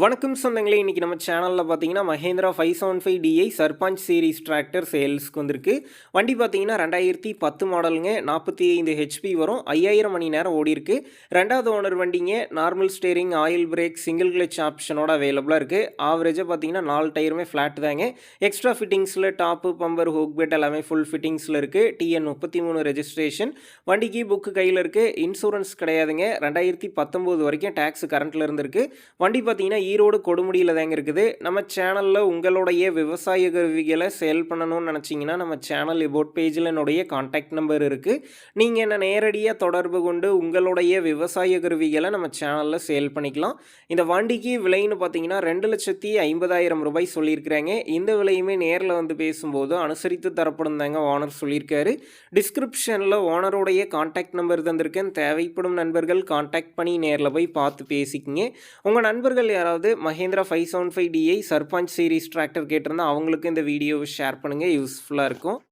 வணக்கம் சொந்தங்களே இன்றைக்கி நம்ம சேனலில் பார்த்தீங்கன்னா Mahindra five seven five DI Sarpanch series tractor சேல்ஸ்க்கு வந்திருக்கு. வண்டி பார்த்தீங்கன்னா ரெண்டாயிரத்தி பத்து மாடலுங்க நாற்பத்தி ஐந்து ஹெச்பி வரும். ஐயாயிரம் மணி நேரம் ஓடிருக்கு ரெண்டாவது ஓனர் வண்டிங்க normal steering oil brake single clutch ஆப்ஷனோட அவைலபிளாக இருக்குது ஆவரேஜாக பார்த்தீங்கன்னா நாலு டயருமே ஃப்ளாட் தாங்க. எக்ஸ்ட்ரா ஃபிட்டிங்ஸில் டாப்பு பம்பர் ஹூக் பெட் எல்லாமே ஃபுல் ஃபிட்டிங்ஸில் இருக்குது டிஎன் முப்பத்தி மூணு ரெஜிஸ்ட்ரேஷன் வண்டிக்கு புக்கு கையில் இருக்குது இன்சூரன்ஸ் கிடையாதுங்க. ரெண்டாயிரத்தி பத்தொம்போது வரைக்கும் டேக்ஸ் கரண்ட்டில் இருந்திருக்கு. வண்டி பார்த்தீங்கன்னா ஈரோடு கொடுமுடியில் தாங்க இருக்குது. நம்ம சேனலில் உங்களுடைய விவசாய கருவிகளை சேல் பண்ணணும்னு நினச்சிங்கன்னா நம்ம சேனல் இபோட் பேஜில் என்னுடைய காண்டாக்ட் நம்பர் இருக்குது நீங்கள் என்ன நேரடியாக தொடர்பு கொண்டு உங்களுடைய விவசாய கருவிகளை நம்ம சேனலில் சேல் பண்ணிக்கலாம். இந்த வண்டிக்கு விலைன்னு பார்த்தீங்கன்னா ரெண்டு லட்சத்தி ஐம்பதாயிரம் ரூபாய் சொல்லியிருக்கிறாங்க. இந்த விலையுமே நேரில் வந்து பேசும்போது அனுசரித்து தரப்படும் தாங்க ஓனர் சொல்லியிருக்காரு. டிஸ்கிரிப்ஷனில் ஓனருடைய காண்டாக்ட் நம்பர் தந்திருக்கேன். தேவைப்படும் நண்பர்கள் காண்டாக்ட் பண்ணி நேரில் போய் பார்த்து பேசிக்கிங்க. உங்கள் நண்பர்கள் யாராவது Mahindra five seven five DI Sarpanch series tractor கேட்டிருந்தா அவங்களுக்கு இந்த வீடியோவை ஷேர் பண்ணுங்கள் யூஸ்ஃபுல்லாக இருக்கும்.